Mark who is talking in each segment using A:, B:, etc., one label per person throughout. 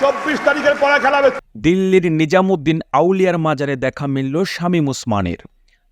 A: চব্বিশ তারিখের পরে খেলাবে
B: দিল্লির নিজামুদ্দিন আউলিয়ার মাজারে দেখা মিলল শামীম ওসমানের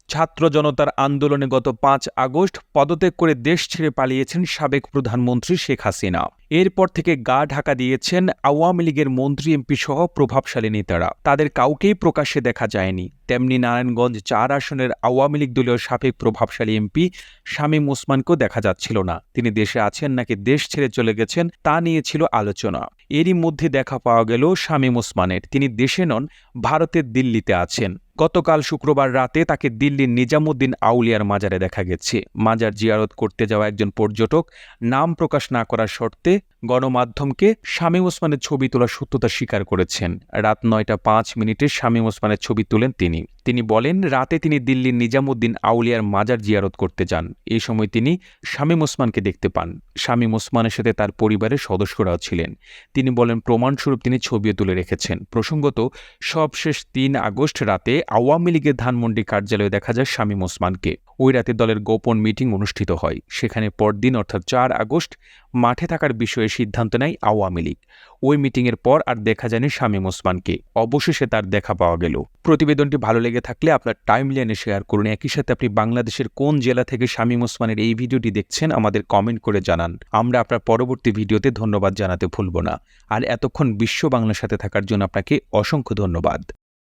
B: ছাত্র জনতার আন্দোলনে গত পাঁচ আগস্ট পদত্যাগ করে দেশ ছেড়ে পালিয়েছেন সাবেক প্রধানমন্ত্রী শেখ হাসিনা। এরপর থেকে গা ঢাকা দিয়েছেন আওয়ামী লীগের মন্ত্রী, এমপি সহ প্রভাবশালী নেতারা। তাদের কাউকেই প্রকাশ্যে দেখা যায়নি। তেমনি নারায়ণগঞ্জ চার আসনের আওয়ামী লীগ দলীয় সাবেক প্রভাবশালী এমপি শামীম ওসমানকেও দেখা যাচ্ছিল না। তিনি দেশে আছেন নাকি দেশ ছেড়ে চলে গেছেন তা নিয়ে ছিল আলোচনা। এরই মধ্যে দেখা পাওয়া গেল শামীম ওসমানের। তিনি দেশে নন, ভারতের দিল্লিতে আছেন। গতকাল শুক্রবার রাতে তাকে দিল্লির নিজামুদ্দিন আউলিয়ার মাজারে দেখা গেছে। মাজার জিয়ারত করতে যাওয়া একজন পর্যটক নাম প্রকাশ না করার শর্তে গণমাধ্যমকে শামীম ওসমানের ছবি তোলার সত্যতা স্বীকার করেছেন। রাত নয়টা পাঁচ মিনিটে শামীম ওসমানের ছবি তোলেন তিনি। তিনি বলেন, রাতে তিনি দিল্লির নিজামুদ্দিন আউলিয়ার মাজার জিয়ারত করতে যান। এই সময় তিনি শামীম ওসমানকে দেখতে পান। শামীম ওসমানের সাথে তার পরিবারের সদস্যরাও ছিলেন। তিনি বলেন, প্রমাণস্বরূপ তিনি ছবিও তুলে রেখেছেন। প্রসঙ্গত, সবশেষ তিন আগস্ট রাতে আওয়ামী লীগের ধানমন্ডি কার্যালয়ে দেখা যায় শামীম ওসমানকে। ওই রাতে দলের গোপন মিটিং অনুষ্ঠিত হয়। সেখানে পরদিন, অর্থাৎ চার আগস্ট, মাঠে থাকার বিষয়ে সিদ্ধান্ত নেয় আওয়ামী লীগ। ওই মিটিংয়ের পর আর দেখা যায়নি শামীম ওসমানকে। অবশেষে তার দেখা পাওয়া গেল। প্রতিবেদনটি ভালো লেগে থাকলে আপনার টাইম লাইনে শেয়ার করুন। একই সাথে আপনি বাংলাদেশের কোন জেলা থেকে শামীম ওসমানের এই ভিডিওটি দেখছেন, আমাদের কমেন্ট করে জানান। আমরা আপনার পরবর্তী ভিডিওতে ধন্যবাদ জানাতে ভুলব না। আর এতক্ষণ বিশ্ব বাংলার সাথে থাকার জন্য আপনাকে অসংখ্য ধন্যবাদ।